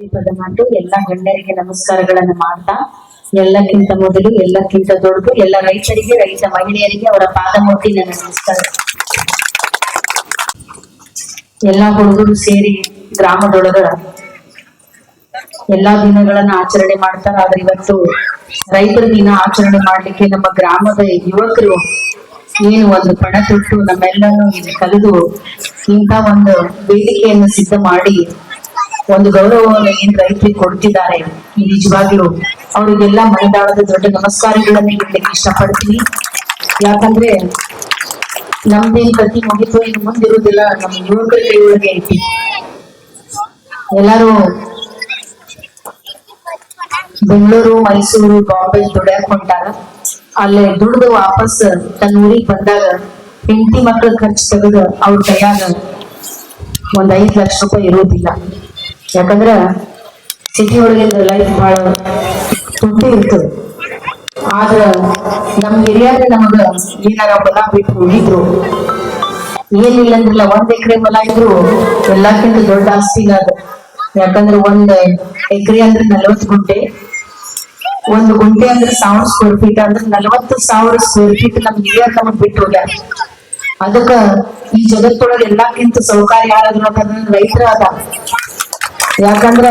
ಮಾತು ಎಲ್ಲ ಗಣ್ಯರಿಗೆ ನಮಸ್ಕಾರಗಳನ್ನು ಮಾಡ್ತಾ, ಎಲ್ಲಕ್ಕಿಂತ ಮೊದಲು, ಎಲ್ಲಕ್ಕಿಂತ ದೊಡ್ಡದು, ಎಲ್ಲ ರೈತರಿಗೆ, ರೈತ ಮಹಿಳೆಯರಿಗೆ ಅವರ ಪಾದ ಮೂರ್ತಿ ನನ್ನ ನಮಸ್ಕಾರ. ಎಲ್ಲ ಹುಡುಗರು ಸೇರಿ ಗ್ರಾಮದೊಳಗ ಎಲ್ಲಾ ದಿನಗಳನ್ನ ಆಚರಣೆ ಮಾಡ್ತಾರ. ಆದ್ರೆ ಇವತ್ತು ರೈತರ ದಿನ ಆಚರಣೆ ಮಾಡ್ಲಿಕ್ಕೆ ನಮ್ಮ ಗ್ರಾಮದ ಯುವಕರು ಏನು ಒಂದು ಪಣ ತೊಟ್ಟು ನಮ್ಮೆಲ್ಲರೂ ಕಲಿದು ಇಂತ ಒಂದು ವೇದಿಕೆಯನ್ನು ಸಿದ್ಧ ಮಾಡಿ ಒಂದು ಗೌರವವನ್ನು ಏನ್ ರೈತರಿಗೆ ಕೊಡ್ತಿದ್ದಾರೆ ನಿಜವಾಗ್ಲೂ ಅವರಿಗೆಲ್ಲ ಮೈದಾಳದ ದೊಡ್ಡ ನಮಸ್ಕಾರಗಳನ್ನ ಇಡ್ಲಿಕ್ಕೆ ಇಷ್ಟಪಡ್ತೀನಿ. ಯಾಕಂದ್ರೆ ನಮ್ದೇನ್ ಪ್ರತಿ ಮುಗಿತು ಇನ್ನು ಮುಂದಿರುವುದಿಲ್ಲ ನಮ್ಮ ಯುವಕರ ಕೈಯೊಳಗೆ ಐತಿ. ಎಲ್ಲಾರು ಬೆಂಗಳೂರು, ಮೈಸೂರು, ಬಾಂಬೆ ದುಡಿಯಾಕೊಂಡಾಗ ಅಲ್ಲೇ ದುಡ್ದು ವಾಪಸ್ ತನ್ನ ಊರಿಗೆ ಬಂದಾಗ ಹೆಂಡತಿ ಮಕ್ಕಳ ಖರ್ಚು ತೆಗೆದು ಅವ್ರ ಕೈಯಾಗ ಒಂದ್ ಐದ್ ಲಕ್ಷ ರೂಪಾಯಿ ಇರೋದಿಲ್ಲ ಯಾಕಂದ್ರ ಸಿಟಿ ಒಳಗಿಂದ ಲೈಫ್ ಬಹಳ ತುಟ್ಟಿ ಇರ್ತದೆ. ಆದ್ರ ನಮ್ ಹಿರಿಯರ ನಮಗ ಏನಾರ ಹೊಲ ಬಿಟ್ಟು ಹೋಗಿದ್ರು. ಏನಿಲ್ಲ ಅಂದ್ರಲ್ಲ, ಒಂದ್ ಎಕರೆ ಹೊಲ ಇದ್ರು ಎಲ್ಲಕ್ಕಿಂತ ದೊಡ್ಡ ಆಸ್ತಿ ಅದ. ಯಾಕಂದ್ರೆ ಒಂದ್ ಎಕರೆ ಅಂದ್ರೆ ನಲವತ್ತು ಗುಂಟೆ. ಒಂದು ಗುಂಟೆ ಅಂದ್ರೆ ಸಾವಿರ ಸ್ಕ್ವೇರ್ ಫೀಟ್ ಅಂದ್ರೆ ನಲವತ್ತು ಸಾವಿರ ಸ್ಕ್ವೇರ್ ಫೀಟ್ ನಮ್ ಹಿರಿಯರ್ ನಮಗ್ ಬಿಟ್ಟು ಹೋಗ್ಯಾರ. ಅದಕ್ಕ ಈ ಜಗತ್ತೊಳಗೆ ಎಲ್ಲಕ್ಕಿಂತ ಸೌಕರ್ಯ ಯಾರಾದ್ರು ರೈತರ ಅದ. ಯಾಕಂದ್ರ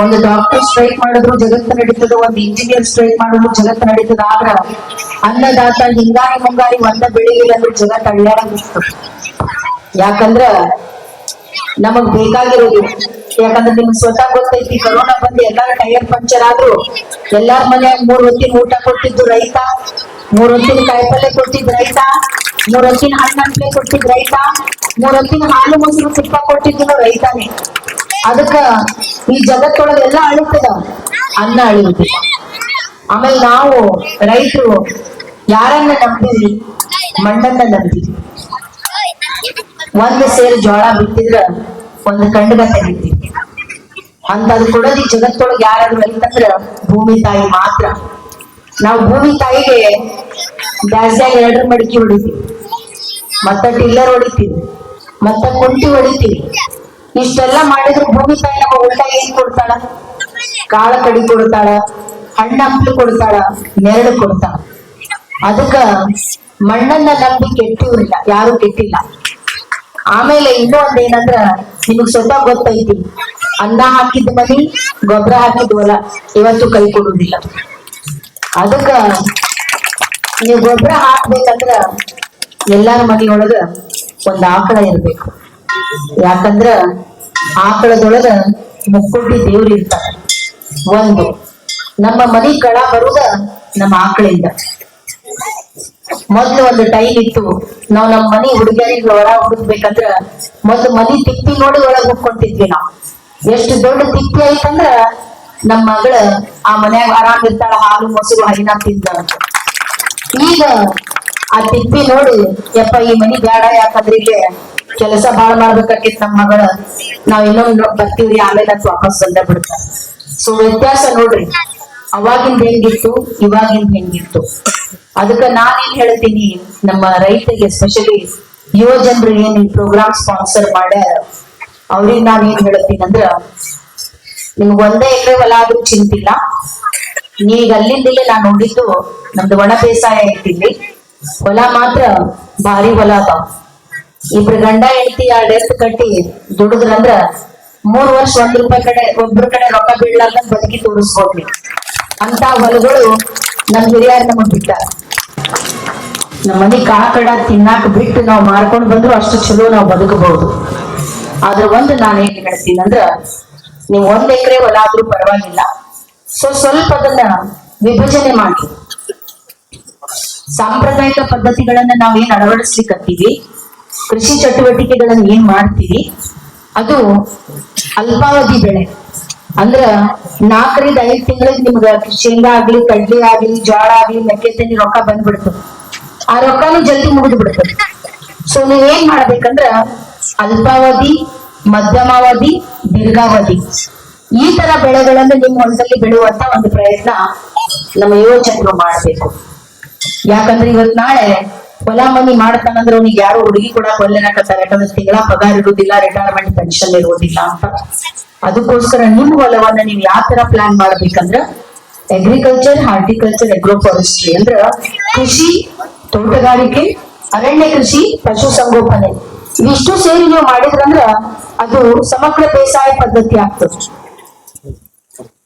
ಒಂದು ಡಾಕ್ಟರ್ ಸ್ಟ್ರೈಕ್ ಮಾಡಿದ್ರು, ಜಗತ್ತು ನಡೀತದ. ಒಂದು ಇಂಜಿನಿಯರ್ ಸ್ಟ್ರೈಕ್ ಮಾಡಿದ್ರು, ಜಗತ್ತು ನಡೀತದ. ಆದ್ರ ಅನ್ನದಾತ ಹಿಂಗಾರಿ ಮುಂಗಾರಿ ಒಂದ ಬೆಳಿಲಿಲ್ಲ ಅಂದ್ರೆ ಜಗತ್ ಅಳ್ಳಾಡಂಗಿತ್ತು ಯಾಕಂದ್ರ ನಮಗ್ ಬೇಕಾಗಿರೋದು. ಯಾಕಂದ್ರೆ ನಿಮ್ಗೆ ಸ್ವತಃ ಗೊತ್ತೈತಿ, ಕರೋನಾ ಬಂದು ಎಲ್ಲಾರ ಟೈರ್ ಪಂಚರ್ ಆದ್ರು, ಎಲ್ಲಾರ ಮನೆಯಾಗ ಮೂರ್ ಹೊತ್ತಿನ ಊಟ ಕೊಟ್ಟಿದ್ದು ರೈತ ಮೂರ್ ಹೊತ್ತಿನ ಕಾಯಿಪಲ್ಲೆ ಕೊಟ್ಟಿದ್ ರೈತ, ಮೂರೊತ್ತಿನ ಹೊತ್ತಿನ ಹಣ್ಣು ಕೊಟ್ಟಿದ್ ರೈತ ಮೂರ್ ಹಾಲು ಮೊಸರು ತುಪ್ಪ ಕೊಟ್ಟಿದ್ದು ರೈತನೇ. ಅದಕ್ಕ ಈ ಜಗತ್ತೊಳಗೆ ಎಲ್ಲ ಅಳಿತದ ಅನ್ನ ಅಳಿಯುದಿಲ್ಲ ಆಮೇಲೆ ನಾವು ರೈತರು ಯಾರನ್ನ ನಂಬಿದ್ವಿ ಮಣ್ಣನ್ನ ನಂಬಿದ್ವಿ ಒಂದು ಸೇರು ಜೋಳ ಬಿತ್ತಿದ್ರ ಒಂದು ಕಂಡಗ ಅಂತ ಅಂತದ್ ಕೊಡೋದು ಈ ಜಗತ್ತೊಳಗೆ ಯಾರಾದ್ರೂ ರೈತಂದ್ರ ಭೂಮಿ ತಾಯಿ ಮಾತ್ರ. ನಾವು ಭೂಮಿ ತಾಯಿಗೆ ಬ್ಯಾಸ್ಯಾಗ ಎರಡರ ಮಡಿಕೆ ಹೊಡಿತೀವಿ. ಮತ್ತ ಟಿಲ್ಲರ್ ಹೊಡಿತೀವಿ, ಮತ್ತ ಕುಂಟಿ ಹೊಡಿತೀವಿ. ಇಷ್ಟೆಲ್ಲ ಮಾಡಿದ್ರು ಭೂಮಿ ತಾಯಿ ನಮ್ಮ ಉಲ್ಟ ಏನ್ ಕೊಡ್ತಾಳ, ಕಾಳ ಕಡಿ ಕೊಡ್ತಾಳ, ಹಣ್ಣ ಹಂಪ್ಲು ಕೊಡ್ತಾಳ, ನೆರಳು ಕೊಡ್ತಾಳ. ಅದಕ್ಕ ಮಣ್ಣನ್ನ ನಂಬಿ ಕೆಟ್ಟಿವ್ರಿಲ್ಲ, ಯಾರು ಕೆಟ್ಟಿಲ್ಲ. ಆಮೇಲೆ ಇನ್ನೂ ಒಂದ್ ಏನಂದ್ರ ನಿಮಗ್ ಸ್ವತಃ ಗೊತ್ತೈತಿ ಅನ್ನ ಹಾಕಿದ ಮನಿ ಗೊಬ್ಬರ ಹೊಲ ಇವತ್ತು ಕೈ ಕೊಡುದಿಲ್ಲ. ಅದಕ್ಕ ನೀವು ಗೊಬ್ಬರ ಹಾಕ್ಬೇಕಂದ್ರ ಎಲ್ಲಾರ ಮನಿಯೊಳಗ ಒಂದ್ ಆಕಳ ಇರ್ಬೇಕು. ಯಾಕಂದ್ರ ಆಕಳದೊಳಗ ಮುಕ್ಕೋಟಿ ದೇವ್ರು ಇರ್ತಾರ. ಒಂದು, ನಮ್ಮ ಮನಿ ಕಳ ಬರುದ ನಮ್ಮ ಆಕಳಿಂದ. ಮೊದ್ಲು ಒಂದು ಟೈಮ್ ಇತ್ತು, ನಾವ್ ನಮ್ಮ ಮನಿ ಹುಡುಗಿಯರಿಗೆ ಒಳ ಹುಡುಕ್ಬೇಕಂದ್ರ ಮೊದ್ಲು ಮನಿ ತಿಪ್ಪಿ ನೋಡಿ ಒಳಗ್ ಹೋಗ್ಕೊಂತಿದ್ವಿ ನಾವು. ಎಷ್ಟು ದೊಡ್ಡ ತಿಪ್ಪಿ ಐತಂದ್ರ ನಮ್ ಮಗಳ ಆ ಮನ್ಯಾಗ ಆರಾಮ್ ಇರ್ತಾಳ, ಹಾಲು, ಮೊಸರು, ಹರಿನ ತಿಂದ. ಈಗ ಆ ತಿಪ್ಪಿ ನೋಡಿ, ಯಪ್ಪ, ಈ ಮನಿ ಬೇಡ ಯಾಕಂದ್ರೆ ಕೆಲಸ ಬಾಳ ಮಾಡ್ಬೇಕಾಕಿತ್ ನಮ್ಮ ಮಗಳ. ನಾವ್ ಇನ್ನೊಂದ್ ಬರ್ತೀವ್ರಿ, ಆಮೇಲೆ ವಾಪಸ್ ಬಂದ ಬಿಡ್ತಾರ ಸೊ ವ್ಯತ್ಯಾಸ ನೋಡ್ರಿ, ಅವಾಗಿಂದ ಹೆಂಗಿತ್ತು, ಇವಾಗಿಂದ ಹೆಂಗಿತ್ತು. ಅದಕ್ಕ ನಾನೇನ್ ಹೇಳ್ತೀನಿ, ನಮ್ಮ ರೈತರಿಗೆ ಎಸ್ಪೆಷಲಿ ಯುವ ಜನರು ಏನ್ ಈ ಪ್ರೋಗ್ರಾಮ್ ಸ್ಪಾನ್ಸರ್ ಮಾಡ್ಯಾರ, ಅವ್ರಿಗೆ ನಾನು ಏನ್ ಹೇಳ್ತೀನಿ ಅಂದ್ರ ನಿಮ್ಗ್ ಒಂದೇ ಎಕರೆ ಹೊಲ ಆದ್ರೂ ಚಿಂತಿಲ್ಲ. ನೀವ್ ಅಲ್ಲಿಂದಲೇ ನಾನು ನೋಡಿದ್ದು ನಮ್ದು ಒಣ ಬೇಸಾಯ ಇರ್ತೀವಿ ಹೊಲ ಮಾತ್ರ ಭಾರಿ ಹೊಲ ಅದ ಇಬ್ರು ಗಂಡ ಹೆಂಡತಿ ಎರಡು ಎತ್ತು ಕಟ್ಟಿ ದುಡಿದ್ರಂದ್ರ ಮೂರ್ ವರ್ಷ ಒಂದ್ ರೂಪಾಯಿ ಕಡೆ ಒಬ್ರ ಕಡೆ ರೊಕ್ಕ ಬೀಳಲ್ಲ ಬದುಕಿ ತೋರಿಸ್ಕೊಡ್ಲಿ ಅಂತ ಹೊಲಗಳು ನಮ್ ಹಿರಿಯರ್ ನಮಗ್ ಬಿಟ್ಟಾರ ನಮ್ಮ ಮನಿ ಕಾಕಡ ತಿನ್ನಾಕ ಬಿಟ್ಟು ನಾವು ಮಾರ್ಕೊಂಡ್ ಬಂದ್ರು ಅಷ್ಟು ಚಲೋ ನಾವು ಬದುಕಬಹುದು ಆದ್ರ ಒಂದು ನಾನು ಏನ್ ಹೇಳ್ತೀನಿ ಅಂದ್ರ ನೀವು ಒಂದ್ ಎಕರೆ ಹೊಲ ಆದ್ರೂ ಪರವಾಗಿಲ್ಲ. ಸೊ ಸ್ವಲ್ಪ ಅದನ್ನ ವಿಭಜನೆ ಮಾಡಿ. ಸಾಂಪ್ರದಾಯಿಕ ಪದ್ಧತಿಗಳನ್ನ ನಾವು ಏನ್ ಅಳವಡಿಸ್ಲಿಕ್ಕೀವಿ ಕೃಷಿ ಚಟುವಟಿಕೆಗಳನ್ನ ಏನ್ ಮಾಡ್ತೀವಿ? ಅದು ಅಲ್ಪಾವಧಿ ಬೆಳೆ. ಅಂದ್ರ ನಾಲ್ಕರಿಂದ ಐದು ತಿಂಗಳಿಗೆ ನಿಮ್ಗ ಶೇಂಗಾ ಆಗ್ಲಿ, ಕಡ್ಲಿ ಆಗ್ಲಿ ಜೋಳ ಆಗ್ಲಿ ಮೆಕ್ಕೆತನಿ ರೊಕ್ಕ ಬಂದ್ಬಿಡ್ತದೆ. ಆ ರೊಕ್ಕನು ಜಲ್ದಿ ಮುಗಿದು ಬಿಡ್ತದೆ ಸೊ ನೀವ್ ಏನ್ ಮಾಡ್ಬೇಕಂದ್ರ ಅಲ್ಪಾವಧಿ, ಮಧ್ಯಮಾವಧಿ ದೀರ್ಘಾವಧಿ ಈ ತರ ಬೆಳೆಗಳನ್ನು ನಿಮ್ಮ ಹೊಲದಲ್ಲಿ ಬೆಳೆಯುವಂತ ಒಂದು ಪ್ರಯತ್ನ ನಮ್ಮ ಯೋಚನೆ ಮಾಡಬೇಕು. ಯಾಕಂದ್ರೆ ಇವತ್ ನಾಳೆ ಹೊಲ ಮನಿ ಮಾಡ್ತಾನಂದ್ರೆ ಅವ್ನಿಗೆ ಯಾರು ಹುಡುಗಿ ಕೂಡ ಕೊಲ್ಲನಾಕತ್ತಾರ ಯಾಕಂದ್ರೆ ತಿಂಗಳ ಪಗಾರ ಇರುವುದಿಲ್ಲ ರಿಟೈರ್ಮೆಂಟ್ ಪೆನ್ಷನ್ ಇರುವುದಿಲ್ಲ ಅಂತ. ಅದಕ್ಕೋಸ್ಕರ ನಿಮ್ಮ ಹೊಲವನ್ನ ನೀವು ಯಾವ ತರ ಪ್ಲಾನ್ ಮಾಡ್ಬೇಕಂದ್ರ ಅಗ್ರಿಕಲ್ಚರ್ ಹಾರ್ಟಿಕಲ್ಚರ್ ಎಗ್ರೋಫಾರೆಸ್ಟ್ರಿ ಅಂದ್ರ ಕೃಷಿ, ತೋಟಗಾರಿಕೆ, ಅರಣ್ಯ ಕೃಷಿ, ಪಶು ಇವಿಷ್ಟು ಸೇರಿ ನೀವು ಮಾಡಿದ್ರಂದ್ರ ಅದು ಸಮಗ್ರ ಬೇಸಾಯ ಪದ್ಧತಿ ಆಗ್ತದೆ.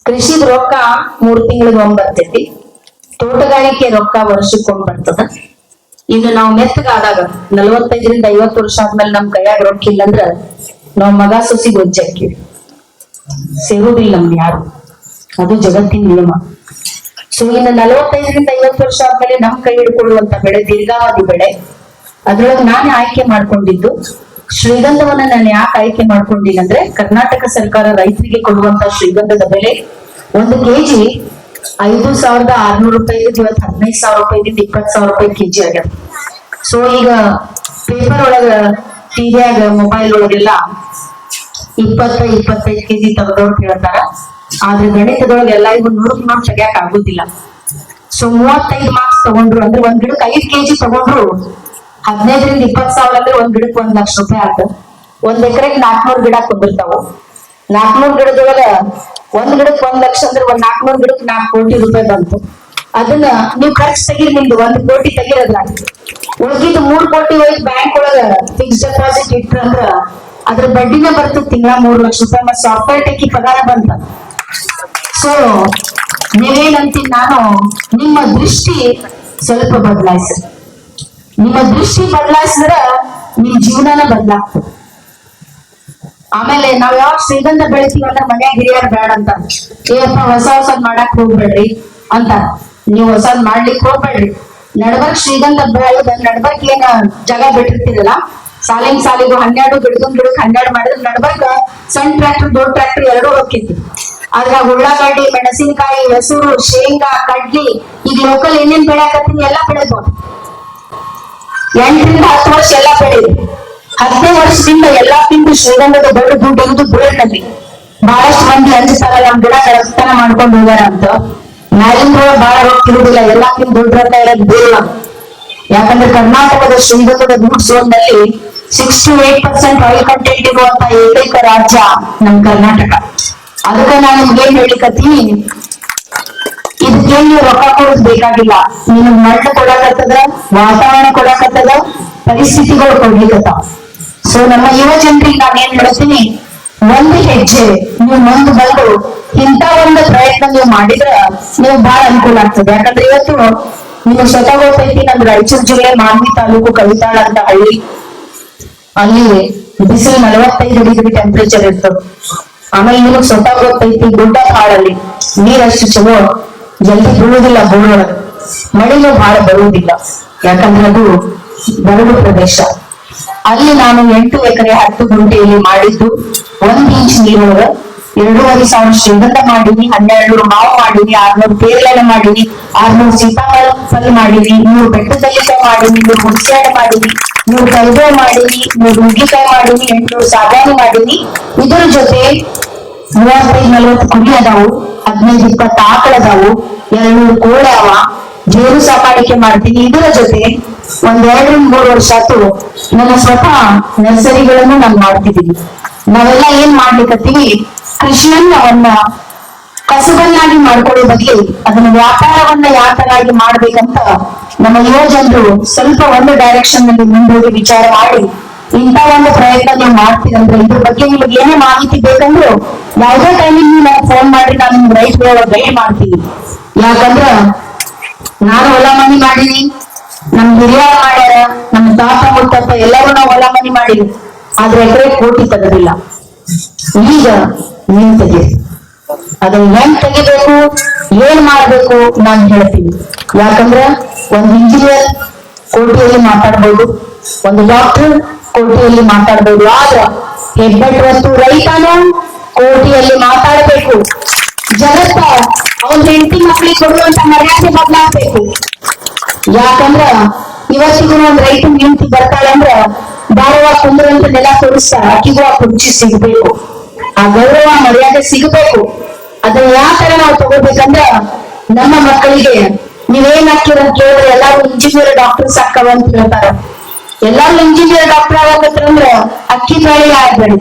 ಕೃಷಿದ ರೊಕ್ಕ ಮೂರ್ ತಿಂಗಳಿಗೆ ಒಮ್ಮೆ ಬರ್ತೈತಿ ತೋಟಗಾರಿಕೆ ರೊಕ್ಕ ವರ್ಷಕ್ಕೊಮ್ಮೆ ಬರ್ತದ ಇನ್ನು ನಾವು ಮೆತ್ತಗಾದಾಗ ನಲವತ್ತೈದರಿಂದ ಐವತ್ತು ವರ್ಷ ಆದ್ಮೇಲೆ ನಮ್ ಕೈಯಾಗ ರೊಕ್ಕ ಇಲ್ಲ ಅಂದ್ರ ನಾವ್ ಮಗ ಸೊಸಿ ಗೊಜ್ಜಾಕಿವಿ ಸೇರುವುದಿಲ್ಲ ನಮ್ಗೆ ಯಾರು. ಅದು ಜಗತ್ತಿನ ನಿಯಮ. ಸೊ ಇನ್ನು ನಲವತ್ತೈದರಿಂದ ಐವತ್ತು ವರ್ಷ ಆದ್ಮೇಲೆ ನಮ್ ಕೈ ಹಿಡ್ಕೊಳ್ಳುವಂತ ಬೆಳೆ ದೀರ್ಘಾವಧಿ ಬೆಳೆ. ಅದ್ರೊಳಗೆ ನಾನು ಆಯ್ಕೆ ಮಾಡ್ಕೊಂಡಿದ್ದು. ಶ್ರೀಗಂಧವನ್ನ ನಾನು ಯಾಕೆ ಆಯ್ಕೆ ಮಾಡ್ಕೊಂಡಿಲ್ಲ ಅಂದ್ರೆ ಕರ್ನಾಟಕ ಸರ್ಕಾರ ರೈತರಿಗೆ ಕೊಡುವಂತ ಶ್ರೀಗಂಧದ ಬೆಲೆ ಒಂದು ಕೆಜಿ ಐದು ಸಾವಿರದ ಆರ್ನೂರು ರೂಪಾಯಿ ಹದಿನೈದು ಸಾವಿರ ರೂಪಾಯಿದಿಂದ ಇಪ್ಪತ್ತು ಸಾವಿರ ರೂಪಾಯಿ ಕೆಜಿ ಆಗ್ಯದ ಸೊ ಈಗ ಪೇಪರ್ ಒಳಗ ಟಿವಿಯಾಗ ಮೊಬೈಲ್ ಒಳಗೆಲ್ಲ ಇಪ್ಪತ್ತ ಇಪ್ಪತ್ತೈದು ಕೆಜಿ ತೆಗೆದವ್ರು ಹೇಳ್ತಾರ. ಆದ್ರೆ ಗಣಿತದೊಳಗೆ ಎಲ್ಲರಿಗೂ ನೂರಕ್ ನೂರ್ ತೆಗಿಯಕ್ ಆಗುದಿಲ್ಲ. ಸೊ ಮೂವತ್ತೈದು ಮಾರ್ಕ್ಸ್ ತಗೊಂಡ್ರು ಅಂದ್ರೆ ಒಂದ್ ಗಿಡಕ್ಕೆ ಐದ್ ಕೆಜಿ ತಗೊಂಡ್ರು ಹದಿನೈದರಿಂದ ಇಪ್ಪತ್ ಸಾವಿರ ಅಂದ್ರೆ ಒಂದ್ ಗಿಡಕ್ಕೆ ಒಂದ್ ಲಕ್ಷ ರೂಪಾಯಿ ಆಗ್ತದೆ ಒಂದ್ ಎಕರೆಗೆ ನಾಲ್ಕನೂರ್ ಗಿಡ ಕುಂದಿರ್ತಾವು. ನಾಲ್ಕನೂರ್ ಗಿಡದೊಳಗ ಒಂದ್ ಗಿಡಕ್ಕೆ ಒಂದ್ ಲಕ್ಷ ಅಂದ್ರೆ ಒಂದ್ ನಾಲ್ಕನೂರ್ ಗಿಡಕ್ಕೆ ನಾಲ್ಕು ಕೋಟಿ ರೂಪಾಯಿ ಬಂತು. ಅದನ್ನ ನೀವು ಖರ್ಚು ತೆಗೀರಿ ನಿಮ್ದು, ಒಂದ್ ಕೋಟಿ ತೆಗಿರೋದ್ರ ಉಳ್ಕಿದ್ ಮೂರ್ ಕೋಟಿ ಹೋಗಿ ಬ್ಯಾಂಕ್ ಒಳಗ ಫಿಕ್ಸ್ ಡೆಪಾಸಿಟ್ ಇಟ್ರ ಅಂದ್ರ ಅದ್ರ ಬಡ್ಡಿನ ಬರ್ತದೆ ತಿಂಗಳ ಮೂರ್ ಲಕ್ಷ ರೂಪಾಯಿ ಮತ್ತೆ ಸಾಫ್ಟ್ವೇರ್ ಟೆಕ್ಕಿ ಪಗಾರ ಬಂತ. ಸೊ ನೀವೇನಂತೀನಿ ನಾನು ನಿಮ್ಮ ದೃಷ್ಟಿ ಸ್ವಲ್ಪ ಬದಲಾಯಿಸಿ ನಿಮ್ಮ ದೃಷ್ಟಿ ಬದಲಾಯಿಸಿದ್ರ ನಿಮ್ ಜೀವನನ ಬದಲಾಗ್ತದೆ. ಆಮೇಲೆ ನಾವ್ ಯಾವಾಗ ಶ್ರೀಗಂಧ ಬೆಳಿತೀವಿ ಅಂದ್ರೆ ಮನ್ಯಾಗ ಹಿರಿಯರ್ ಬೇಡ ಅಂತ ಏನಪ್ಪ ಹೊಸ ಹೊಸದ್ ಮಾಡಕ್ ಹೋಗ್ಬೇಡ್ರಿ ಅಂತ. ನೀವು ಹೊಸದ್ ಮಾಡ್ಲಿಕ್ ಹೋಗ್ಬೇಡ್ರಿ. ನಡ್ಬರ್ಕ್ ಶ್ರೀಗಂಧ ಬೆಳೆದ ನಡ್ಬರ್ಕ್ ಏನ ಜಾಗ ಬಿಟ್ಟಿರ್ತೀರಲ್ಲ, ಸಾಲಿನ ಸಾಲಿಗೂ ಹನ್ನೆರಡು ಗಿಡದೊಂದ್ ಗಿಡಕ್ ಹನ್ನೆರಡು ಮಾಡಿದ್ರೆ ನಡ್ಬರ್ಕ್ ಸಣ್ಣ ಟ್ರ್ಯಾಕ್ಟರ್ ದೊಡ್ಡ ಟ್ರ್ಯಾಕ್ಟರ್ ಎರಡೂ ಹೋಗ್ತಿತ್ತು ಅದ್ರಾಗ ಉಳ್ಳಾಗಡ್ಡಿ, ಮೆಣಸಿನಕಾಯಿ, ಹೆಸರು, ಶೇಂಗಾ, ಕಡ್ಲಿ, ಈಗ ಲೋಕಲ್ ಏನೇನ್ ಬೆಳೆಯಕತ್ತೀನಿ ಎಲ್ಲಾ ಬೆಳೆದ್ಬೋದು. ಎಂಟರಿಂದ ಹತ್ತು ವರ್ಷ ಎಲ್ಲ ಬೆಳೆಯಿರಿ. ಹತ್ತನೇ ವರ್ಷದಿಂದ ಎಲ್ಲಾ ತಿಂದು ಶ್ರೀಗಂಧದ ದೊಡ್ಡ ದುಡ್ಡು ಬುಲೆಟ್ ಬುಲೆಟ್ನಲ್ಲಿ ಬಹಳಷ್ಟು ಮಂದಿ ಅಂಜಿಸ್ತಾರ ನಮ್ ಗಿಡ ರಕ್ತನ ಮಾಡ್ಕೊಂಡು ಹೋಗ್ಯಾರ ಅಂತ. ಮ್ಯಾಲಿಂದ ಬಹಳ ರೊಕ್ಕ ಇರುವುದಿಲ್ಲ, ಎಲ್ಲಾ ತಿಂದು ದೊಡ್ಡ ರೊಕ್ಕ ಇರೋದು ಬೇಡ ಯಾಕಂದ್ರೆ ಕರ್ನಾಟಕದ ಶ್ರೀಗಂಧದ ದುಡ್ಡು ಝೋನ್ನಲ್ಲಿ six to eight percent oil content ಇರುವಂತ ಏಕೈಕ ರಾಜ್ಯ ನಮ್ ಕರ್ನಾಟಕ. ಅದಕ್ಕೆ ನಾನು ಏನ್ ಹೇಳಿಕತ್ತೀನಿ ನೀವು ರೊಕ್ಕ ಕೊಡೋದ್ ಬೇಕಾಗಿಲ್ಲ. ನಿಮ್ಗ್ ಮಣ್ಣು ಕೊಡಕತ್ತದ, ವಾತಾವರಣ ಕೊಡಕತ್ತದ, ಪರಿಸ್ಥಿತಿಗಳು ಕೊಡ್ಲಿಕ್ಕತ್ತಾವ ಸೊ ನಮ್ಮ ಯುವ ಜನರಿಗೆ ನಾನು ಏನ್ ಹೇಳ್ತೀನಿ ಒಂದು ಹೆಜ್ಜೆ, ನೀವು ಮುಂದೆ ಬಂದು ಇಂಥ ಒಂದು ಪ್ರಯತ್ನ ನೀವು ಮಾಡಿದ್ರ ನೀವು ಬಹಳ ಅನುಕೂಲ ಆಗ್ತದೆ. ಯಾಕಂದ್ರೆ ಇವತ್ತು ನೀವು ಸ್ವತಃ ಗೊತ್ತೈತಿ ನಮ್ ರಾಯಚೂರು ಜಿಲ್ಲೆ ಮಾನ್ವಿ ತಾಲೂಕು ಕವಿತಾಳ ಅಂತ ಹಳ್ಳಿ. ಅಲ್ಲಿ ಬಿಸಿಲು ನಲವತ್ತೈದು ಡಿಗ್ರಿ ಟೆಂಪರೇಚರ್ ಇರ್ತದೆ ಆಮೇಲೆ ನಿಮಗ್ ಸ್ವತಃ ಗೊತ್ತೈತಿ ಗುಡ್ಡ ಕಾಡಲ್ಲಿ ನೀರಷ್ಟು ಚಲೋ. ಜಲ್ದಿ ಬೀಳುವುದಿಲ್ಲ ಬೋಳೊಳಗೆ ಮಳೆನೂ ಬಹಳ ಬರುವುದಿಲ್ಲ. ಯಾಕಂದ್ರೆ ಅದು ಬರಡು ಪ್ರದೇಶ. ಅಲ್ಲಿ ನಾನು ಎಂಟು ಎಕರೆ ಹತ್ತು ಗುಂಟೆಯಲ್ಲಿ ಮಾಡಿದ್ದು ಒಂದ್ ಇಂಚ್ ನೀರೊಳಗ ಎರಡೂವರೆ ಸಾವಿರ ಶ್ರೀಗಂಧ ಮಾಡೀನಿ, ಹನ್ನೆರಡು ಮಾವು ಮಾಡೀನಿ, ಆರ್ನೂರು ಪೇರ್ಲೆನ ಮಾಡೀನಿ, ಆರ್ನೂರು ಸೀತಾಫಲ ಫಲ ಮಾಡೀನಿ ನೂರು ಬೆಟ್ಟದಲ್ಲಿಕಾಯಿ ಮಾಡೀನಿ ನೂರು ಹುಣಸೆಹಣ್ಣು ಮಾಡೀನಿ ನೂರು ಕರಿಬೇವು ಮಾಡೀನಿ ನೂರು ನುಗ್ಗಿಕಾಯಿ ಮಾಡೀನಿ, ಎಂಟ್ನೂರು ಸಾಗಾಣಿ ಮಾಡೀನಿ. ಇದ್ರ ಜೊತೆ ಮೂವತ್ತೈದು ನಲವತ್ತು ಕುರಿ ಅದಾವು. ಹದಿನೈದು, ಇಪ್ಪತ್ತು ಆಕಳ ಅದಾವು ಎರಡ್ನೂರು ಕೋಳಿ ಅವ ಜೇನು ಸಾಕಾಣಿಕೆ ಮಾಡ್ತೀನಿ. ಇದರ ಜೊತೆ ಒಂದ್ ಎರಡರಿಂದ ಮೂರು ವರ್ಷ ಆತು ನನ್ನ ಸ್ವತಃ ನರ್ಸರಿಗಳನ್ನು ನಾನು ಮಾಡ್ತಿದ್ದೀನಿ. ನಾವೆಲ್ಲ ಏನ್ ಮಾಡ್ಲಿಕತ್ತೀವಿ? ಕೃಷಿಯನ್ನ ಅವನ್ನ ಕಸುಬನ್ನಾಗಿ ಮಾಡ್ಕೊಳ್ಳೋ ಬದಲು ಅದನ್ನ ವ್ಯಾಪಾರವನ್ನ ಆಗಿ ಮಾಡ್ಬೇಕಂತ ನಮ್ಮ ಯುವ ಜನರು ಸ್ವಲ್ಪ ಒಂದು ಡೈರೆಕ್ಷನ್ನಲ್ಲಿ ಮುಂದೋಗಿ ವಿಚಾರ ಮಾಡಿ ಇಂಥ ಒಂದು ಪ್ರಯತ್ನ ನೀವು ಮಾಡ್ತೀರಂದ್ರೆ ಇದ್ರ ಬಗ್ಗೆ ನಿಮಗೆ ಏನೇ ಮಾಹಿತಿ ಬೇಕಂದ್ರು ಯಾವುದೇ ಟೈಮಿಂಗ್ ನೀವು ಫೋನ್ ಮಾಡಿ ನಾನು ನಿಮ್ಗೆ ರೈಟ್ ಗೈಡ್ ಮಾಡ್ತೀನಿ. ಯಾಕಂದ್ರ ನಾನು ಹೊಲ ಮನಿ ಮಾಡೀನಿ, ನಮ್ ಹಿರಿಯರು ಮಾಡ್ಯಾರ ನಮ್ಮ ತಾತ ಮುತ್ತಪ್ಪ ಎಲ್ಲರೂ ನಾವು ಹೊಲ ಮನಿ ಮಾಡಿವಿ ಆದ್ರೆ ಎಕರೆ ಕೋಟಿ ತೆಗೆದಿಲ್ಲ. ಈಗ ನೀನ್ ತೆಗೀರಿ ಅದನ್ನ ಹೆಂಗ್ ತೆಗಿಬೇಕು, ಏನ್ ಮಾಡ್ಬೇಕು ನಾನ್ ಹೇಳ್ತೀನಿ. ಯಾಕಂದ್ರ ಒಂದ್ ಇಂಜಿನಿಯರ್ ಕೋಟಿಯಲ್ಲಿ ಮಾತಾಡ್ಬೋದು, ಒಂದು ಡಾಕ್ಟರ್ ಕೋಟಿಯಲ್ಲಿ ಮಾತಾಡ್ಬೋದು. ಆದ್ರ ಹೆಬ್ಬೆಟ್ಟು ರೈತನು ಕೋಟಿಯಲ್ಲಿ ಮಾತಾಡಬೇಕು. ಜಗತ್ತ ಅವನ್ ಹೆಂಡತಿ ಮಕ್ಕಳಿಗೆ ಕೊಡುವಂತ ಮರ್ಯಾದೆ ಬದಲಾಗ್ಬೇಕು. ಯಾಕಂದ್ರ ಇವತ್ತಿಗೂ ಒಂದ್ ರೈತ ಹೆಂಡತಿ ಬರ್ತಾಳೆ ಅಂದ್ರ ಬಾರವ ಕುಂದ್ರಂತ ನೆಲ ತೋರಿಸ್ತಾರ ಆಕಿಗೂ ಆ ಕುರ್ಚಿ ಸಿಗ್ಬೇಕು. ಆ ಗೌರವ, ಮರ್ಯಾದೆ ಸಿಗಬೇಕು. ಅದನ್ನ ಯಾವ ತರ ನಾವು ತಗೋಬೇಕಂದ್ರ ನಮ್ಮ ಮಕ್ಕಳಿಗೆ ನೀವೇನ್ ಹಾಕ್ತೀರ ಅಂತ ಕೇಳಿದ್ರೆ ಎಲ್ಲಾರು ಇಂಜಿನಿಯರ್ ಡಾಕ್ಟರ್ಸ್ ಹಾಕವ ಅಂತ ಹೇಳ್ತಾರ. ಎಲ್ಲಾರು ಇಂಜಿನಿಯರ್ ಡಾಕ್ಟರ್ ಆಗಬೇಕಂದ್ರ ಅಕ್ಕಿ ಪ್ರಾಣಿ ಆಗ್ಬೇಡ.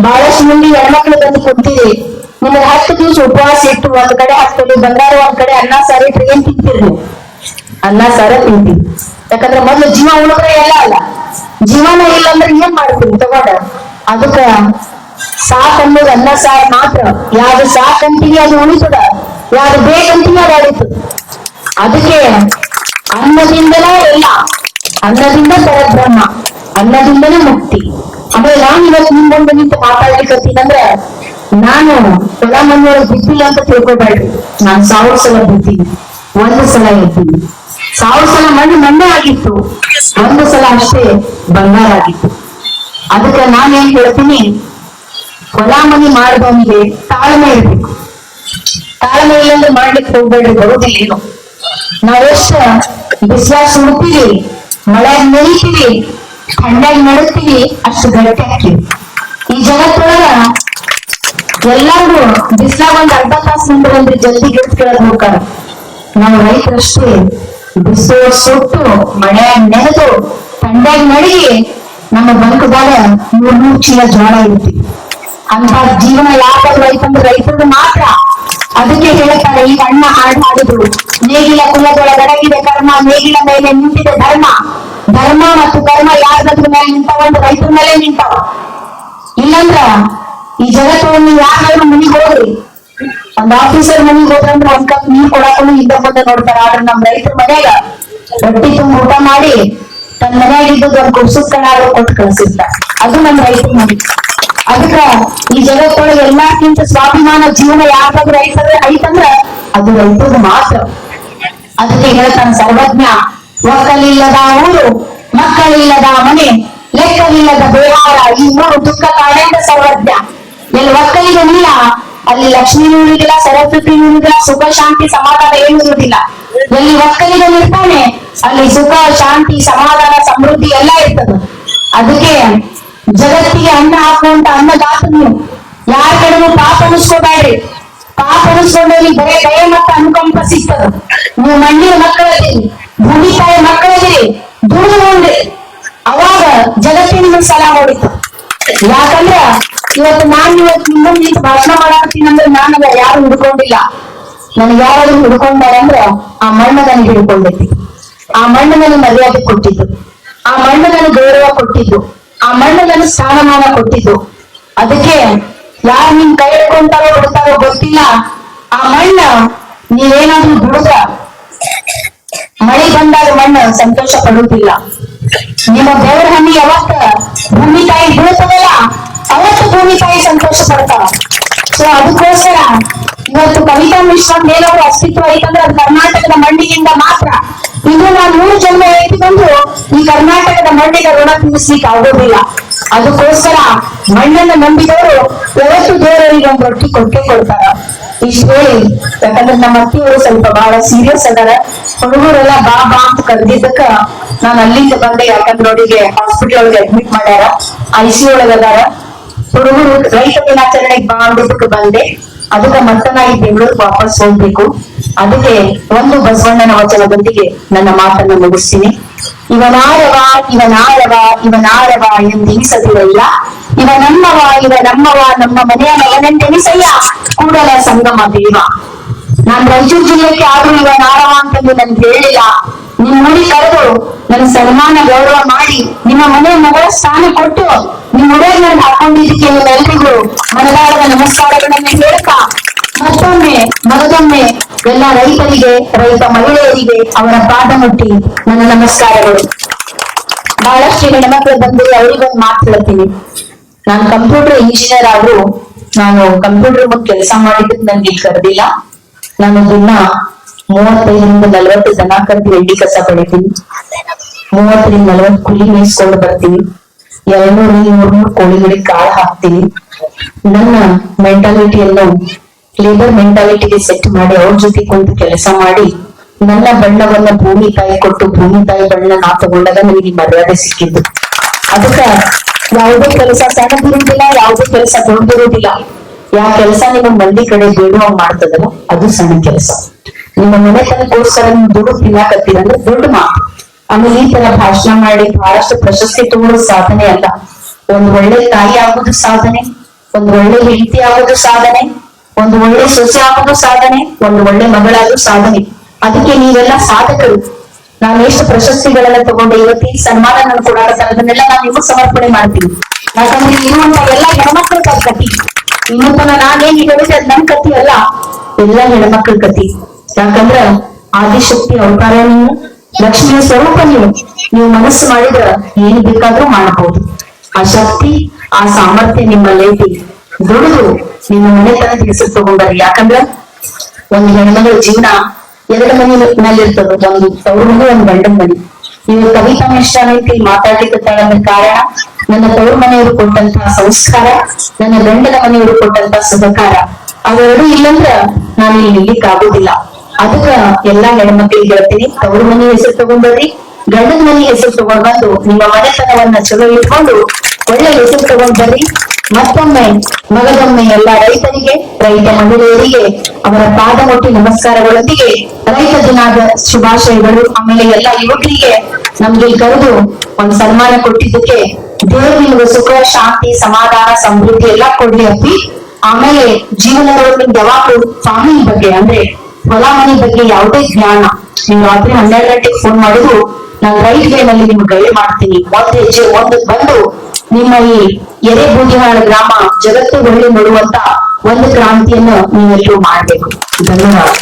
ಬಹಳಷ್ಟು ಮಂದಿ ಹೆಣ್ಮಕ್ಳು ಬಂದು ಕೊಡ್ತೀವಿ ನಿಮಗೆ ಹತ್ತು ದಿವಸ ಉಪವಾಸ ಇಟ್ಟು ಒಂದ್ ಕಡೆ ಹತ್ತದು ಬಂಗಾರ ಒಂದ್ ಕಡೆ ಅನ್ನ, ಸಾರಿ ಏನ್ ತಿಂತೀರಿ ಅನ್ನ, ಸಾರ ತಿಂತೀವಿ ಯಾಕಂದ್ರೆ ಮೊದ್ಲು ಜೀವ ಉಳಿದ್ರೆ ಎಲ್ಲ ಅಲ್ಲ. ಜೀವನ ಇಲ್ಲ ಅಂದ್ರೆ ಏನ್ ಮಾಡ್ತೀವಿ ತಗೊಂಡ? ಅದಕ್ಕ ಸಾಕ್ ಅನ್ನೋದು ಅನ್ನ, ಸಾರ್ ಮಾತ್ರ. ಯಾವ್ದು ಸಾಕ್ ಅಂತೀವಿ ಅದು ಉಳಿತದ. ಯಾವ್ದು ಬೇಕಂತೀವಿ ಅದು ಅಳಿತದ. ಅದಕ್ಕೆ ಅನ್ನದಿಂದಲೇ ಎಲ್ಲ ಅನ್ನದಿಂದ ಪರಬ್ರಹ್ಮ, ಅನ್ನದಿಂದನೇ ಮುಕ್ತಿ. ಆಮೇಲೆ ನಾನು ಇವತ್ತು ನಿಮ್ ಮುಂದೆ ನಿಂತು ಮಾತಾಡ್ಲಿಕ್ಕೆ ನಾನು ಹೊಲ ಮನೆಯೊಳಗೆ ಬಿದ್ದಿಲ್ಲ ಅಂತ ತಿಳ್ಕೊಬೇಡ್ರಿ. ನಾನ್ ಸಾವಿರ ಸಲ ಬಿದ್ದೀನಿ ಒಂದು ಸಲ ಎದ್ದೀನಿ ಸಾವಿರ ಸಲ ಮಣ್ಣು ಮಣ್ಣೆ ಆಗಿತ್ತು, ಒಂದು ಸಲ ಅಷ್ಟೇ ಬಂಗಾರ ಆಗಿತ್ತು. ಅದಕ್ಕೆ ನಾನ್ ಏನ್ ಹೇಳ್ತೀನಿ ಹೊಲ ಮನಿ ಮಾಡಿದವನಿಗೆ ತಾಳ್ಮೆ ಇರ್ಬೇಕು. ತಾಳ್ಮೆ ಇಲ್ಲಂದ್ರೆ ಮಾಡ್ಲಿಕ್ಕೆ ಹೋಗ್ಬೇಡ್ರಿ, ಬರೋದಿಲ್ಲ ಏನು. ನಾವೆಷ್ಟ ಬಿಸಿಲಾಗ ಸುಡ್ತೀವಿ ಮಳೆಯಾಗ ನೆಲಿತೀವಿ ಥಂಡಾಗ ನಡುತ್ತೀವಿ ಅಷ್ಟು ಗಟ್ಟಿ ಹಾಕಿವಿ ಈ ಜಗತ್ತೊಳಗ ಎಲ್ಲಾರು ಬಿಸಿಲಾಗ ಒಂದ್ ಅರ್ಧ ತಾಸು ನಿಂತ್ಕೊಂಡ್ರೆ ಜಲ್ದಿ ಗಿಡ ಕೇಳಕ್ ಹೋಗ್ತಾರ. ನಾವು ರೈತರಷ್ಟೇ ಬಿಸಿಲು ಸುಟ್ಟು ಮಳೆಯಾಗ ನೆನೆದು ಥಂಡಾಗ ನಡಿಗೆ ನಮ್ಮ ಬಂಕದಾಗ ಮೂರ್ ಮೂರ್ ಚೀಲ ಜೋಳ ಇರ್ತೀವಿ ಅಂತ ಜೀವನ ಯಾವಾಗ ರೈತ ಅಂದ್ರೆ ರೈತರದು ಮಾತ್ರ. ಅದಕ್ಕೆ ಹೇಳುತ್ತಾರೆ ಈ ಅಣ್ಣ ಹಾಡು ಹಾಡಿದ್ರು ನೇಗಿಲ ಕುಲದೊಳಗಡಗಿದೆ ಕರ್ಮ ನೇಗಿಲ ಮೇಲೆ ನಿಂತಿದೆ ಧರ್ಮ. ಧರ್ಮ ಮತ್ತು ಕರ್ಮ ಯಾರ್ದ್ರ ಮೇಲೆ ಒಂದು ರೈತರ ಮೇಲೆ ನಿಂತಾವ. ಇಲ್ಲಂದ್ರ ಈ ಜಗತ್ತವನ್ನು ಯಾರಾದ್ರೂ ಮನಿಗ್ ಹೋಗ್ರಿ. ಒಂದ್ ಆಫೀಸರ್ ಮನಿಗ್ ಹೋದ್ರಂದ್ರ ಒಂದ್ ಕಪ್ ನೀರ್ ಕೊಡಾಕೊಂಡು ಹಿಂದೆ ಮುಂದೆ ನೋಡ್ತಾರ. ಆದ್ರೆ ನಮ್ ರೈತರ ಮನ್ಯಾಗ ರೊಟ್ಟಿ ತುಂಬ ಊಟ ಮಾಡಿ ತನ್ನ ಮನೆಯಲ್ಲಿ ಇದ್ದು ಒಂದ್ ಕೊಟ್ಟ ಕಣಾದ್ರು ಕೊಟ್ಟು ಕಳ್ಸಿರ್ತಾರ. ಅದು ನಮ್ ರೈತರ ಮನೆ. ಅದಕ್ಕ ಈ ಜಗತ್ತೊಳಗೆ ಎಲ್ಲಕ್ಕಿಂತ ಸ್ವಾಭಿಮಾನ ಜೀವನ ಯಾಕಾದ್ರೂ ಐತಂದ್ರೆ ಐತಂದ್ರ ಅದು ರೈತದ ಮಾತ್ರ ಅದಕ್ಕೆ ಹೇಳ್ತಾನೆ ಸರ್ವಜ್ಞ, ಒಕ್ಕಲಿಲ್ಲದ ಊರು, ಮಕ್ಕಳಿಲ್ಲದ ಮನೆ, ಲೆಕ್ಕವಿಲ್ಲದ ಬೇಹಾರ, ಈ ಮೂರು ದುಃಖ ಕಾರಣ ಸರ್ವಜ್ಞ? ಎಲ್ಲಿ ಒಕ್ಕಲಿಗನಿಲ್ಲ ಅಲ್ಲಿ ಲಕ್ಷ್ಮೀ ಇರುವುದಿಲ್ಲ ಸರಸ್ವತಿ ಇರುವುದಿಲ್ಲ ಸುಖ, ಶಾಂತಿ, ಸಮಾಧಾನ ಏನು ಇರುವುದಿಲ್ಲ. ಎಲ್ಲಿ ಒಕ್ಕಲಿಗನಿರ್ತಾನೆ ಅಲ್ಲಿ ಸುಖ, ಶಾಂತಿ, ಸಮಾಧಾನ, ಸಮೃದ್ಧಿ ಎಲ್ಲ ಇರ್ತದೆ. ಅದಕ್ಕೆ ಜಗತ್ತಿಗೆ ಅನ್ನ ಹಾಕುವಂತ ಅನ್ನದಾತನು ನೀವು ಯಾರ ಕಡೆಗೂ ಪಾಪ ಅನಿಸ್ಕೋಬೇಡ್ರಿ ಪಾಪ ಅನಿಸ್ಕೊಂಡಲ್ಲಿ ಬರೇ ದಯೆ ಮತ್ತೆ ಅನುಕಂಪ ಸಿಗ್ತದ. ನೀವು ಮಣ್ಣಿನ ಮಕ್ಕಳದಿರಿ ಭೂಮಿ ತಾಯಿ ಮಕ್ಕಳದಿರಿ ದೂರ ನೋಡ್ರಿ ಅವಾಗ ಜಗತ್ತಿನ ಸಲ ಯಾಕಂದ್ರ ಇವತ್ತು ನಾನ್ ಇವತ್ತು ನಿಮ್ಮ ನಿಂತು ಭಾಷಣ ಮಾಡಾಕತ್ತೀನಿ ಅಂದ್ರೆ ಯಾರು ಹುಡ್ಕೊಂಡಿಲ್ಲ. ನನಗೆ ಯಾರಾದ್ರೂ ಹುಡ್ಕೊಂಡಾರ ಅಂದ್ರ ಆ ಮಣ್ಣು ನನಗೆ ಹಿಡ್ಕೊಂಡೈತಿ. ಆ ಮಣ್ಣು ನನಗೆ ಮರ್ಯಾದೆ ಕೊಟ್ಟಿದ್ದು. ಆ ಮಣ್ಣು ನನಗೆ ಗೌರವ ಕೊಟ್ಟಿದ್ದು. ಆ ಮಣ್ಣನ್ನು ಸ್ಥಾನಮಾನ ಕೊಟ್ಟಿದ್ದು. ಅದಕ್ಕೆ ಯಾರು ನಿಮ್ ಕೈ ಹಿಡ್ಕೊಂತಾರೋ ಬಿಡ್ತಾರೋ ಗೊತ್ತಿಲ್ಲ. ಆ ಮಣ್ಣ ನೀವೇನಾದ್ರೂ ದುಡಿದ ಮಳೆ ಬಂದಾಗ ಮಣ್ಣು ಸಂತೋಷ ಪಡುವುದಿಲ್ಲ. ನಿಮ್ಮ ದೇವರ ಹಣ್ಣಿ ಯಾವತ್ತ ಭೂಮಿ ತಾಯಿ ಬೀಳ್ತದಲ್ಲ, ಅವತ್ತು ಭೂಮಿ ತಾಯಿ ಸಂತೋಷ ಪಡ್ತಾವ ಸೊ ಅದಕ್ಕೋಸ್ಕರ ಇವತ್ತು ಕವಿತಾ ಮಿಶ್ರಾ ಮೇಲವರು ಅಸ್ತಿತ್ವ ಐತಂದ್ರೆ ಅದು ಕರ್ನಾಟಕದ ಮಣ್ಣಿನಿಂದ ಮಾತ್ರ. ಇನ್ನು ನಾನು ಮೂರು ಜನ್ಮ ಎತ್ತಿ ಬಂದು ಈ ಕರ್ನಾಟಕದ ಮಣ್ಣಿನ ಋಣ ತೀರಿಸ್ಲಿಕ್ಕೆ ಆಗೋದಿಲ್ಲ. ಅದಕ್ಕೋಸ್ಕರ ಮಣ್ಣನ್ನು ನಂಬಿದವರು ಯಾವತ್ತು ದೇವರಿಗೆ ಒಂದು ರೊಟ್ಟಿ ಕೊಟ್ಟೆ ಕೊಡ್ತಾರ. ಇಷ್ಟು ಹೇಳಿ ಯಾಕಂದ್ರೆ ನಮ್ಮ ಅತ್ತಿಯವರು ಸ್ವಲ್ಪ ಬಹಳ ಸೀರಿಯಸ್ ಅದಾರ. ಹುಡುಗರೆಲ್ಲ ಬಾ ಬಾ ಅಂತ ಕರೆದಿದ್ದಕ್ಕ ನಾನು ಅಲ್ಲಿಂದ ಬಂದೆ. ಯಾಕಂದ್ರೆ ಅವರಿಗೆ ಹಾಸ್ಪಿಟಲ್ ಒಳಗೆ ಅಡ್ಮಿಟ್ ಮಾಡ್ಯಾರ. ಐ ಸಿ ಅದಾರ. ಹುಡುಗರು ರೈತ ದಿನಾಚರಣೆಗೆ ಬಾ ಅಂದಿದ್ದಕ್ಕೆ ಬಂದೆ. ಅದಕ್ಕೆ ಮತ್ತೆ ನಾ ಈ ವಾಪಸ್ ಹೋಗ್ಬೇಕು. ಅದಕ್ಕೆ ಒಂದು ಬಸವಣ್ಣನ ವಚನದೊಂದಿಗೆ ನನ್ನ ಮಾತನ್ನು ಮುಗಿಸ್ತೀನಿ. ಇವನಾರವ ಇವನಾರವ ಇವನಾರವ ಎಂದೆನಿಸದಿರಲ್ಲ ಇವ ನಮ್ಮವ ಇವ ನಮ್ಮವ ನಮ್ಮ ಮನೆಯ ಮಗನೆಂದೆನಿಸಯ್ಯ ಕೂಡಲ ಸಂಗಮ ದೇವ. ನಾನ್ ರಾಯಚೂರು ಜಿಲ್ಲೆಗೆ ಆದ್ರೂ ಇವ ನಾರವ ಅಂತಂದು ನನ್ಗೆ ಹೇಳಿಲ್ಲ. ಮನೆ ಕರೆದು ನನ್ನ ಸನ್ಮಾನ ಗೌರವ ಮಾಡಿ ನಿಮ್ಮ ಮನೆ ಮಗಳ ಸ್ಥಾನ ಕೊಟ್ಟು ನಿಮ್ಮ ಹುಡುಗ ಹಾಕೊಂಡಿದ್ದಕ್ಕೆ ಎಲ್ಲರಿಗೂ ಮನದಾರದ ನಮಸ್ಕಾರಗಳನ್ನು ಹೇಳ್ತಾ ಮತ್ತೊಮ್ಮೆ ಮಗದೊಮ್ಮೆ ಎಲ್ಲ ರೈತರಿಗೆ, ರೈತ ಮಹಿಳೆಯರಿಗೆ ಅವರ ಪಾದ ಮುಟ್ಟಿ ನನ್ನ ನಮಸ್ಕಾರಗಳು. ಬಹಳಷ್ಟು ಹೆಣ್ಮಕ್ಳು ಬಂದರೆ ಅವರಿಗೊಂದು ಮಾತು ಹೇಳ್ತೀನಿ. ನಾನು ಕಂಪ್ಯೂಟರ್ ಇಂಜಿನಿಯರ್ ಆದ್ರೂ ನಾನು ಕಂಪ್ಯೂಟರ್ ಮುಂದೆ ಕೆಲಸ ಮಾಡಿದ್ದಕ್ಕೆ ನನ್ಗೆ ಕರೆದಿಲ್ಲ. ನಾನು ದಿನ ಮೂವತ್ತೈದರಿಂದ ನಲವತ್ತು ದನ ಕಟ್ಟಿ ಎಡ್ಡಿ ಕಸ ಪಡಿತೀವಿ ಮೂವತ್ತರಿಂದ ನಲವತ್ತು ಕುಲಿ ಮೇಯಿಸ್ಕೊಂಡು ಬರ್ತೀವಿ. ಎರಡ್ನೂರು ಮೂರ್ನೂರು ಕೋಳಿಗಳಿಗೆ ಕಾಳು ಹಾಕ್ತೀವಿ. ನನ್ನ ಮೆಂಟಾಲಿಟಿಯನ್ನು ಲೇಬರ್ ಮೆಂಟಾಲಿಟಿಗೆ ಸೆಟ್ ಮಾಡಿ ಅವ್ರ ಜೊತೆ ಕುಂತು ಕೆಲಸ ಮಾಡಿ ನನ್ನ ಬಣ್ಣವನ್ನ ಭೂಮಿ ತಾಯಿ ಕೊಟ್ಟು ಭೂಮಿ ತಾಯಿ ಬಣ್ಣ ನಾ ತಗೊಂಡಾಗ ನನಗೆ ಮರ್ಯಾದೆ ಸಿಕ್ಕಿದ್ದು. ಅದಕ್ಕ ಯಾವುದೇ ಕೆಲಸ ಸಣ್ಣದಿರುವುದಿಲ್ಲ ಯಾವುದೇ ಕೆಲಸ ದೊಡ್ಡದಿರುವುದಿಲ್ಲ ಯಾವ ಕೆಲಸ ನಿಮ್ಮ ಮಂದಿ ಕಡೆ ಬೇಡುವ ಮಾಡ್ತದಲ್ಲ, ಅದು ಸಣ್ಣ ಕೆಲಸ. ನಿಮ್ಮ ಮನೆತನಕ್ಕೋಸ್ಕರ ನೀವು ದುಡ್ಡು ತಿನ್ನಾಕತ್ತೀರ ಅಂದ್ರೆ ದೊಡ್ಡ ಮಾತು ಆಮೇಲೆ ಈ ತರ ಭಾಷಣ ಮಾಡಿ ಬಹಳಷ್ಟು ಪ್ರಶಸ್ತಿ ತಗೊಳ್ಳೋ ಸಾಧನೆ ಅಲ್ಲ. ಒಂದ್ ಒಳ್ಳೆ ತಾಯಿ ಆಗೋದು ಸಾಧನೆ, ಒಂದ್ ಒಳ್ಳೆ ಹೆಂಡತಿ ಆಗೋದು ಸಾಧನೆ, ಒಂದು ಒಳ್ಳೆ ಸೊಸೆ ಆಗೋದು ಸಾಧನೆ, ಒಂದು ಒಳ್ಳೆ ಮಗಳಾದ್ರು ಸಾಧನೆ. ಅದಕ್ಕೆ ನೀವೆಲ್ಲ ಸಾಧಕರು. ನಾನು ಎಷ್ಟು ಪ್ರಶಸ್ತಿಗಳೆಲ್ಲ ತಗೊಂಡೆ ಇವತ್ತಿನ ಸನ್ಮಾನ ನಾನು ಕೊಡಾಕತ್ತಾರ ಅದನ್ನೆಲ್ಲ ನಾನು ನಿಮಗ್ ಸಮರ್ಪಣೆ ಮಾಡ್ತೀನಿ. ಯಾಕಂದ್ರೆ ಇರುವಂತ ಎಲ್ಲ ಹೆಣ್ಮಕ್ಳ ಕತಿ ಇನ್ನೊಬ್ಬನ ನಾನೇನ್ ಹೇಳಿದ್ರೆ ಅದ್ ನನ್ ಕತಿ ಅಲ್ಲ. ಎಲ್ಲ ಹೆಣ್ಮಕ್ಳ ಕತಿ ಯಾಕಂದ್ರ ಆದಿಶಕ್ತಿ ಅವತಾರ ನೀವು ಲಕ್ಷ್ಮಿಯ ಸ್ವರೂಪ ನೀವು ನೀವು ಮನಸ್ಸು ಮಾಡಿದ್ರ ಏನ್ ಬೇಕಾದ್ರೂ ಮಾಡಬಹುದು. ಆ ಶಕ್ತಿ, ಆ ಸಾಮರ್ಥ್ಯ ನಿಮ್ಮಲ್ಲೈತಿ ದುಡಿದು ನಿಮ್ಮ ಮನೆತನ ಹೆಸರು ತಗೊಂಡ್ರಿ ಯಾಕಂದ್ರ ಒಂದು ಹೆಣ್ಮಗಳ ಜೀವನ ಎರಡು ಮನೆಯಲ್ಲಿ ಇರ್ತದ ಒಂದು ತವ್ರ ಮನೆ, ಒಂದು ಗಂಡನ ಮನೆ. ನೀವು ಕವಿತಾ ಮಿಶ್ರಾ ಅಂದ್ರೆ ಕಾರಣ ನನ್ನ ತವ್ರ ಮನೆಯವರು ಕೊಟ್ಟಂತಹ ಸಂಸ್ಕಾರ, ನನ್ನ ಗಂಡನ ಮನೆಯವರು ಕೊಟ್ಟಂತಹ ಸಹಕಾರ, ಅವೆರಡು ಇಲ್ಲಂದ್ರ ನಾನು ಇಲ್ಲಿ ನಿಲ್ಲಿಕ್ ಆಗೋದಿಲ್ಲ ಅದಕ್ಕ ಎಲ್ಲಾ ಹೆಣ್ಮಕ್ಳಿಗೆ ಹೇಳ್ತೀನಿ, ತವ್ರ ಮನೆ ಹೆಸರು ತಗೊಂಡ್ಬರ್ರಿ ಗಂಡನ ಮನೆ ಹೆಸರು ತಗೊಂಡ್ ಬಂದು ನಿಮ್ಮ ಮನೆತನವನ್ನ ಚಲೋ ಇಟ್ಕೊಂಡು ಒಳ್ಳೆ ಹೆಸರು ತಗೊಂಡ್ ಬರ್ರಿ ಮತ್ತೊಮ್ಮೆ ಮಗದೊಮ್ಮೆ ಎಲ್ಲ ರೈತರಿಗೆ, ರೈತ ಮಹಿಳೆಯರಿಗೆ, ಅವರ ಪಾದ ಮುಟ್ಟಿ ನಮಸ್ಕಾರಗಳೊಂದಿಗೆ ರೈತ ದಿನದ ಶುಭಾಶಯಗಳು. ಆಮೇಲೆ ಎಲ್ಲ ಯುವಕರಿಗೆ ನಮ್ಗೆ ಕರೆದು ಒಂದ್ ಸನ್ಮಾನ ಕೊಟ್ಟಿದ್ದಕ್ಕೆ ದೇವರು ನಿಮಗೆ ಸುಖ, ಶಾಂತಿ, ಸಮಾಧಾನ, ಸಮೃದ್ಧಿ ಎಲ್ಲ ಕೊಡ್ಲಿ ಅಪ್ಪಿ. ಆಮೇಲೆ ಜೀವನದೊಳಗೆ ಯಾವಾಗ ಫಾರ್ಮಿಂಗ್ ಬಗ್ಗೆ ಅಂದ್ರೆ ಹೊಲ ಮನೆ ಬಗ್ಗೆ ಯಾವುದೇ ಜ್ಞಾನ, ನೀವು ರಾತ್ರಿ ಹನ್ನೆರಡು ಗಂಟೆಗೆ ಫೋನ್ ಮಾಡುದು ನಾನು ರೈಟ್ ವೇ ನಲ್ಲಿ ನಿಮ್ಗೆ ಗೈಡ್ ಮಾಡ್ತೀನಿ. ಒಂದು ಹೆಜ್ಜೆ, ಒಂದು ಬಂದು ನಿಮ್ಮ ಈ ಎರೆಬೂದಿಹಾಳ ಗ್ರಾಮ ಜಗತ್ತು ಒಳ್ಳೆ ನೋಡುವಂತ ಒಂದು ಕ್ರಾಂತಿಯನ್ನು ನೀವೆಲ್ಲರೂ ಮಾಡ್ಬೇಕು. ಧನ್ಯವಾದ.